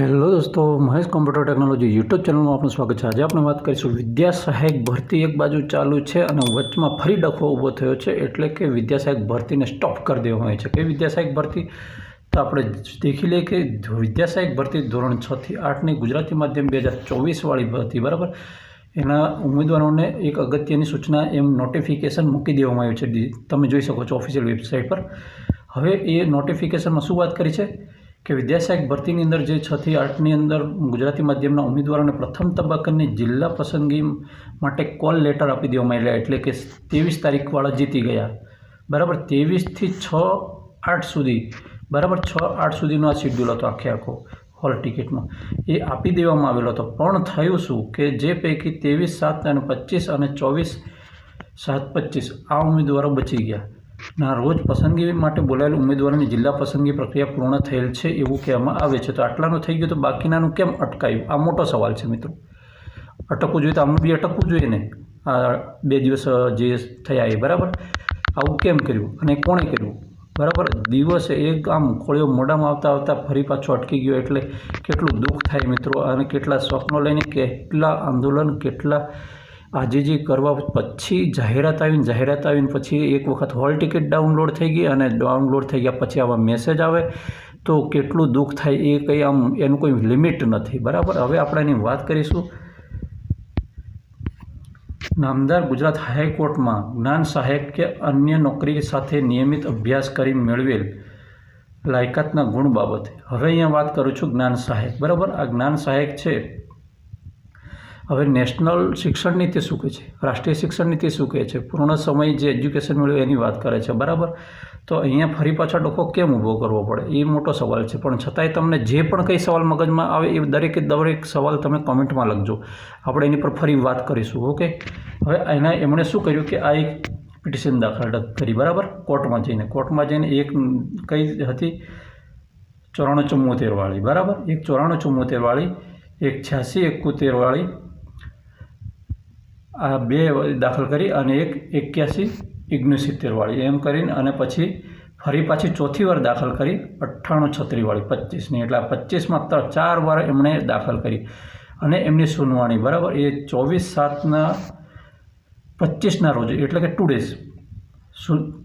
Hello દોસ્તો, Mahesh computer technology YouTube ચેનલમાં આપનું સ્વાગત છે. આજે આપણે વાત કરીશું વિદ્યા સહાયક ભરતી એક બાજુ ચાલુ છે અને વચમાં ફરી ડખો ઊભો થયો છે એટલે કે વિદ્યા સહાયક ભરતીને સ્ટોપ કરી દેવામાં આવી છે. કે વિદ્યા સહાયક ભરતી? તો આપણે દેખી લઈએ કે વિદ્યા સહાયક ભરતી ધોરણ છથી આઠની ગુજરાતી માધ્યમ બે હજાર ચોવીસવાળી ભરતી, બરાબર? એના ઉમેદવારોને એક અગત્યની સૂચના એમ નોટિફિકેશન મૂકી દેવામાં આવ્યું છે. તમે જોઈ શકો છો ઓફિશિયલ વેબસાઇટ પર. હવે એ નોટિફિકેશનમાં શું વાત કરી છે? કે વિદ્યાસહાયક ભરતીની અંદર જે છથી આઠની અંદર ગુજરાતી માધ્યમના ઉમેદવારોને પ્રથમ તબક્કાની જિલ્લા પસંદગી માટે કોલ લેટર આપી દેવામાં આવ્યા એટલે કે ત્રેવીસ તારીખવાળા જીતી ગયા. બરાબર ત્રેવીસથી છ આઠ સુધી, બરાબર, છ આઠ સુધીનો આ શિડ્યુલ હતો આખે આખો હોલ ટિકિટનો. એ આપી દેવામાં આવેલો હતો. પણ થયું શું કે જે પૈકી ત્રેવીસ, સાત અને પચીસ અને ચોવીસ, સાત પચીસ, આ ઉમેદવારો બચી ગયા. ના, રોજ પસંદગી માટે બોલાયેલ ઉમેદવારોની જિલ્લા પસંદગી પ્રક્રિયા પૂર્ણ થયેલ છે એવું કહેવામાં આવે છે. તો આટલાનું થઈ ગયું તો બાકીનાનું કેમ અટકાયું? આ મોટો સવાલ છે મિત્રો. અટકવું જોઈએ તો આમનું બી અટકવું જોઈએ ને? આ બે દિવસ જે થયા એ, બરાબર? આવું કેમ કર્યું? અને કોણે કર્યું? બરાબર? દિવસે એક આમ ખોળીઓ મોઢામાં આવતા આવતા ફરી પાછો અટકી ગયો એટલે કેટલું દુઃખ થાય મિત્રો. અને કેટલા સ્વપ્નો લઈને કેટલા આંદોલન, કેટલા આજીજી કરવા પછી જાહેરાત આવીને જાહેરાત આવીને પછી એક વખત હોલ ટિકિટ ડાઉનલોડ થઈ ગઈ અને ડાઉનલોડ થઈ ગયા પછી આવા મેસેજ આવે, તો કેટલું દુઃખ થાય એ કંઈ આમ એનું કોઈ લિમિટ નથી. બરાબર? હવે આપણે એની વાત કરીશું. નામદાર ગુજરાત હાઈકોર્ટમાં જ્ઞાન સહાયક કે અન્ય નોકરી સાથે નિયમિત અભ્યાસ કરી મેળવેલ લાયકાતના ગુણ બાબતે. હવે અહીંયા વાત કરું છું જ્ઞાન સહાયક. બરાબર? આ જ્ઞાન સહાયક છે હવે નેશનલ શિક્ષણ નીતિ શું કહે છે? રાષ્ટ્રીય શિક્ષણ નીતિ શું કહે છે? પૂર્ણ સમય જે એજ્યુકેશન મળ્યું એની વાત કરે છે, બરાબર? તો અહીંયા ફરી પાછા ડોકો કેમ ઊભો કરવો પડે? એ મોટો સવાલ છે. પણ છતાંય તમને જે પણ કંઈ સવાલ મગજમાં આવે એ દરેકે દરેક સવાલ તમે કોમેન્ટમાં લખજો. આપણે એની પર ફરી વાત કરીશું, ઓકે? હવે એના એમણે શું કર્યું કે આ એક પિટિશન દાખલ કરી, બરાબર? કોર્ટમાં જઈને. કોર્ટમાં જઈને એક કઈ હતી ચોરાણું ચુમ્મોતેરવાળી બરાબર? એક ચોરાણું ચુમ્મોતેરવાળી એક છ્યાસી એકોતેરવાળી આ બે દાખલ કરી અને એક એક્યાસી ઓગણસિત્તેરવાળી એમ કરીને અને પછી ફરી પાછી ચોથી વાર દાખલ કરી અઠ્ઠાણું છત્રીવાળી પચીસની. એટલે આ પચીસમાં ત્રણ, ચાર વાર એમણે દાખલ કરી. અને એમની સુનવાણી, બરાબર? એ ચોવીસ સાતના, પચીસના રોજ, એટલે કે ટુ ડેઝ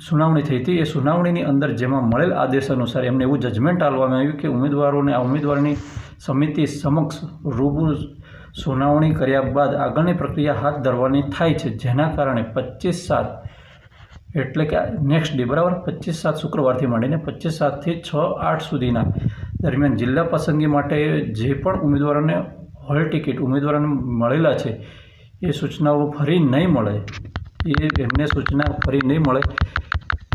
સુનાવણી થઈ હતી. એ સુનાવણીની અંદર જેમાં મળેલ આદેશ અનુસાર એમને એવું જજમેન્ટ આપવામાં આવ્યું કે ઉમેદવારોને આ ઉમેદવારની સમિતિ સમક્ષ રૂબરૂ સુનાવણી કર્યા બાદ આગળની પ્રક્રિયા હાથ ધરવાની થાય છે, જેના કારણે પચીસ સાત એટલે કે નેક્સ્ટ ડે બરાબર? પચીસ સાત શુક્રવારથી માંડીને પચીસ સાતથી છ આઠ સુધીના દરમિયાન જિલ્લા પસંદગી માટે જે પણ ઉમેદવારોને હોલ ટિકિટ ઉમેદવારોને મળેલા છે, એ સૂચનાઓ ફરી નહીં મળે. એ એમને સૂચના ફરી નહીં મળે.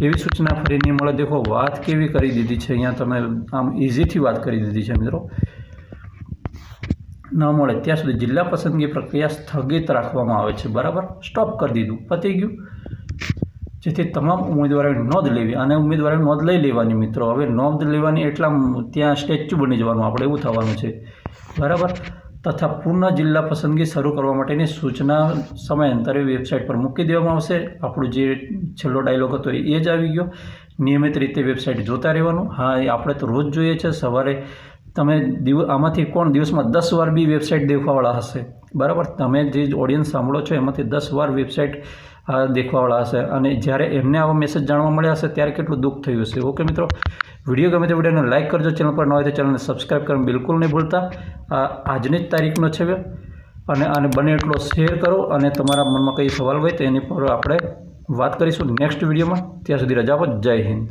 એવી સૂચના ફરી નહીં મળે. દેખો, વાત કેવી કરી દીધી છે અહીંયા તમે? આમ ઇઝીથી વાત કરી દીધી છે મિત્રો. ન મળે ત્યાં સુધી જિલ્લા પસંદગી પ્રક્રિયા સ્થગિત રાખવામાં આવે છે. બરાબર? સ્ટોપ કરી દીધું. પતી ગયું. જેથી તમામ ઉમેદવારોએ નોંધ લેવી અને ઉમેદવારોએ નોંધ લઈ લેવાની મિત્રો. હવે નોંધ લેવાની એટલા ત્યાં સ્ટેચ્યુ બની જવાનું. આપણે એવું થવાનું છે. બરાબર? તથા પૂર્ણ જિલ્લા પસંદગી શરૂ કરવા માટેની સૂચના સમયાંતરે વેબસાઇટ પર મૂકી દેવામાં આવશે. આપણું જે છેલ્લો ડાયલોગ હતો એ જ આવી ગયો. નિયમિત રીતે વેબસાઇટ જોતા રહેવાનું. હા, એ આપણે તો રોજ જોઈએ છે. સવારે તમે દિવ આમાંથી કોણ દિવસમાં દસ વાર બી વેબસાઇટ દેખવાવાળા હશે? બરાબર? તમે જે ઓડિયન્સ સાંભળો છો, એમાંથી દસ વાર વેબસાઇટ દેખવાવાળા હશે. અને જ્યારે એમને આવા મેસેજ જાણવા મળ્યા હશે, ત્યારે કેટલું દુઃખ થયું હશે. ઓકે મિત્રો? વીડિયો ગમે તે વિડીયોને લાઇક કરજો ચેનલ પર ન હોય તો ચેનલને સબસ્ક્રાઈબ કરવાનું બિલકુલ નહીં ભૂલતા. આજની જ તારીખનો છે અને આને બને એટલો શેર કરો અને તમારા મનમાં કંઈ સવાલ હોય તો એની પર આપણે વાત કરીશું નેક્સ્ટ વિડીયોમાં ત્યાં સુધી રજા આપો. જય હિન્દ.